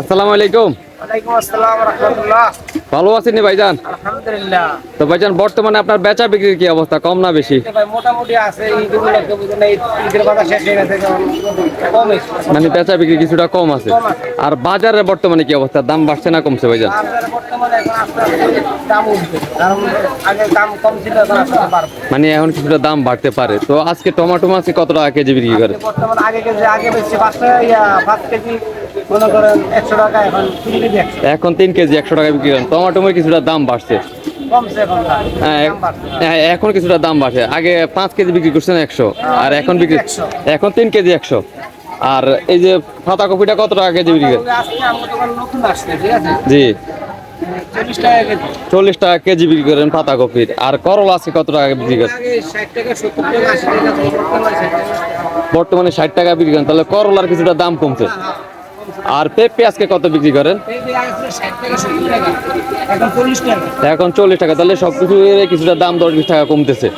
আসসালামু আলাইকুম। ওয়ালাইকুম আসসালাম রহমতুল্লাহ। ভালো আছেন নি ভাইজান? আলহামদুলিল্লাহ। তো ভাইজান বর্তমানে আপনার বেচা বিক্রির কি অবস্থা? কম না বেশি? ভাই মোটামুটি আছে ঈদের কথা শেষ হয়ে গেছে কম। মানে বেচা বিক্রি কিছুটা কম আছে। আর বাজারে বর্তমানে কি অবস্থা? দাম বাড়ছে না কমছে ভাইজান? বর্তমানে এখন দাম উঠবে আগে দাম কম ছিল এখন মানে এখন কিছুটা দাম বাড়তে পারে। তো আজকে টমেটো মাছ কত টাকা কেজি বিক্রি করে? বর্তমানে আগে কেজি আগে বেশি পাঁচ টাকা ইয়া পাঁচ কেজি মনে করেন একশো টাকা এখন তিন কেজি একশো। এখন তিন কেজি একশো টাকা বিক্রি করেন। টমেটোমের কিছুটা দাম বাড়ছে। এখন। হ্যাঁ। হ্যাঁ, এখন কিছুটা দাম বাড়ছে। আগে পাঁচ কেজি বিক্রি করছেন একশো আর এখন বিক্রি এখন তিন কেজি একশো। আর এই যে পাতা কপিটা কত টাকা কেজি বিক্রি জি। চল্লিশ টাকা কেজি। বিক্রি করেন পাতা কপির। আর করলা আছে কত টাকা বিক্রি করেন? বর্তমানে ষাট টাকা বিক্রি করেন। তাহলে করলার কিছুটা দাম কমছে। আর পেঁপে আজকে কত বিক্রি করেন? এখন চল্লিশ টাকা। তাহলে সব কিছু কিছুটা দাম দশ বিশ টাকা কমতেছে।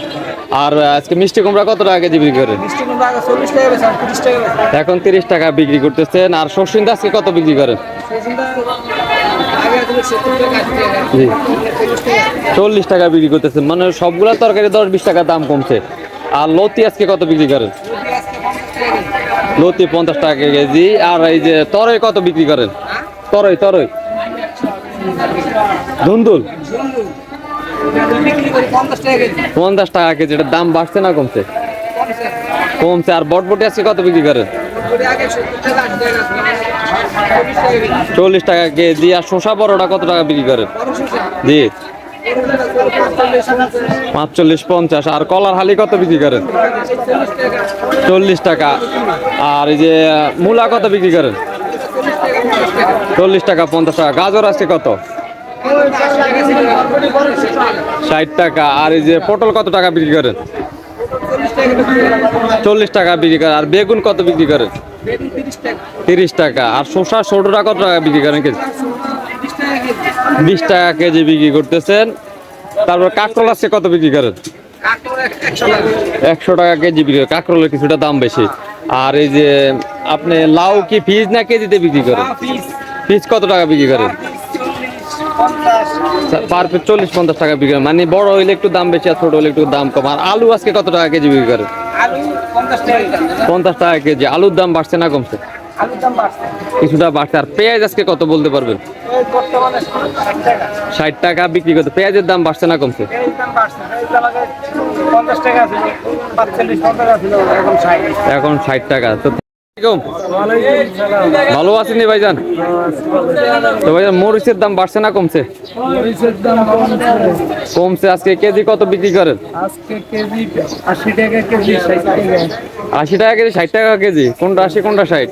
আর আজকে মিষ্টি কুমড়া কত টাকা কেজি বিক্রি করেন? এখন তিরিশ টাকা বিক্রি করতেছেন। আর শস্যিন্দা আজকে কত বিক্রি করেন? জি। চল্লিশ টাকা বিক্রি করতেছেন। মানে সবগুলা তরকারি দশ বিশ টাকা দাম কমছে। আর লতি আজকে কত বিক্রি করেন যদি আজকে পঞ্চাশ টাকা কেজি। লতি পঞ্চাশ টাকা কেজি। আর এই যে তরই কত বিক্রি করেন? তরই তরই। ধুন্দুল? পঞ্চাশ টাকা কেজি, এটার দাম বাড়ছে না কমছে? কমছে। আর বটবটি আজকে কত বিক্রি করেন? চল্লিশ টাকা কেজি। আর শসা বড়টা কত টাকা বিক্রি করেন? জি। পাঁচচল্লিশ পঞ্চাশ আর কলার হালি কত বিক্রি করেন চল্লিশ টাকা। আর এই যে মূলা কত বিক্রি করেন চল্লিশ টাকা, পঞ্চাশ টাকা। টাকা টাকা গাজর আছে কত টাকা। ষাট টাকা আর এই যে পটল কত টাকা বিক্রি করেন চল্লিশ টাকা বিক্রি টাকা করেন আর বেগুন কত বিক্রি করেন তিরিশ টাকা। টাকা আর শসা ষোলোটা কত টাকা বিক্রি করেন টাকা কেজি। বিশ টাকা কেজি বিক্রি করতেছেন তারপর কাঁকরোল আছে কত বিক্রি করেন একশো টাকা। কেজি বিক্রি কাঁকরোলের কিছুটা দাম বেশি। আর এই যে আপনি লাউ কি ফিজ না কেজিতে বিক্রি করেন? পিস, পিস কত টাকা বিক্রি করেন। পার পিস চল্লিশ পঞ্চাশ টাকা বিক্রি করেন। মানে বড় হইলে একটু দাম বেশি আর ছোট হলে একটু দাম কম। আর আলু আজকে কত টাকা কেজি বিক্রি করেন? পঞ্চাশ টাকা কেজি। পঞ্চাশ টাকা কেজি। আলুর দাম বাড়ছে না কমছে? আলুর দাম বাড়ছে। কিছুটা বাড়ছে। আর পেঁয়াজ আজকে কত বলতে পারবেন? ষাট টাকা। বিক্রি করতে। পেঁয়াজের দাম বাড়ছে না কমছে? এখন ষাট। টাকা। তো ভালো আছেন ভাইজান? তো ভাইজান, মরিচের দাম বাড়ছে না কমছে? কমছে। আজকে কেজি কত বিক্রি করেন? আশি টাকা কেজি, ষাট টাকা কেজি। কোনটা আশি, কোনটা ষাট?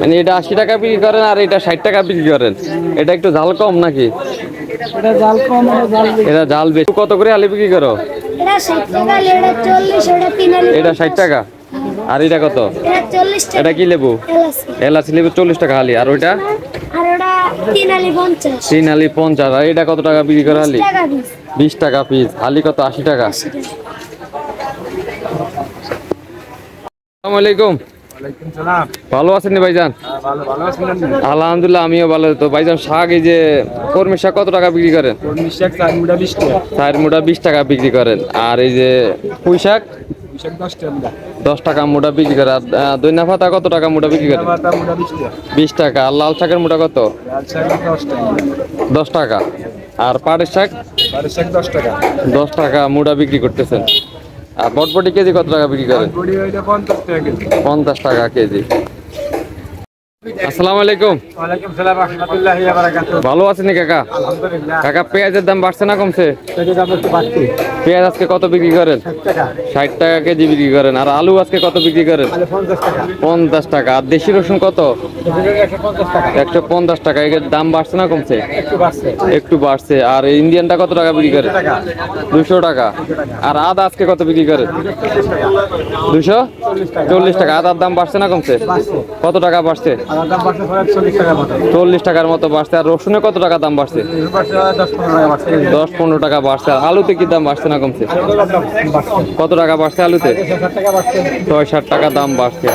মানে এটা আশি টাকা বিক্রি করেন আর এটা ষাট টাকা বিক্রি করেন। এটা একটু ঝাল কম নাকি? এটা জাল বেশি। ঝাল বেশি কত করে আলু বিক্রি করো? এটা ষাট টাকা। আলি আর এটা কত? এটা কি লেবু? এলাচি। লেবু চল্লিশ টাকা হালি। আর ওইটা? তিন আলি পঞ্চাশ। আর এটা কত টাকা বিক্রি করে হালি? বিশ টাকা পিস। হালি কত? আশি টাকা। আসসালামু আলাইকুম। ভালো আছেন ভাইজান? হ্যাঁ? আলহামদুলিল্লাহ। আমিও ভালো। তো ভাইজান শাক এই যে কর্মী শাক কত টাকা বিক্রি করেন? চার মুঠা বিশ টাকা। বিক্রি করেন। আর এই যে পুঁই শাক? দশ টাকা মুঠা বিক্রি করে আর দইনা পাতা কত টাকা মুঠা বিক্রি মুঠা বিশ টাকা। আর লাল শাকের মুঠা কত? দশ টাকা। আর পাটের শাক? দশ টাকা। দশ টাকা মুঠা বিক্রি করতেছেন। আর বটবটি কেজি কত টাকা বিক্রি করেন? পঞ্চাশ টাকা কেজি। আসসালামু আলাইকুম। ভালো আছে নাকি কাকা? কাকা পেঁয়াজের দাম বাড়ছে না কমছে? পেঁয়াজ আজকে কত বিক্রি করেন? ষাট টাকা। কেজি বিক্রি করেন। আর আলু আজকে কত বিক্রি করেন? পঞ্চাশ টাকা। আর দেশি রসুন কত? একশো পঞ্চাশ টাকা। এর দাম বাড়ছে না কমছে? একটু বাড়ছে। আর ইন্ডিয়ানটা কত টাকা বিক্রি করে দুশো টাকা। আর আদা আজকে কত বিক্রি করে দুশো? চল্লিশ টাকা। আদার দাম বাড়ছে না কমছে? কত টাকা বাড়ছে? চল্লিশ টাকার মতো। বাড়ছে। আর রসুনে কত টাকা দাম বাড়ছে। দশ পনেরো টাকা বাড়ছে। আর আলুতে কি দাম বাড়ছে না কমছে। কত টাকা বাড়ছে আলুতে ছয় ষাট টাকা দাম বাড়ছে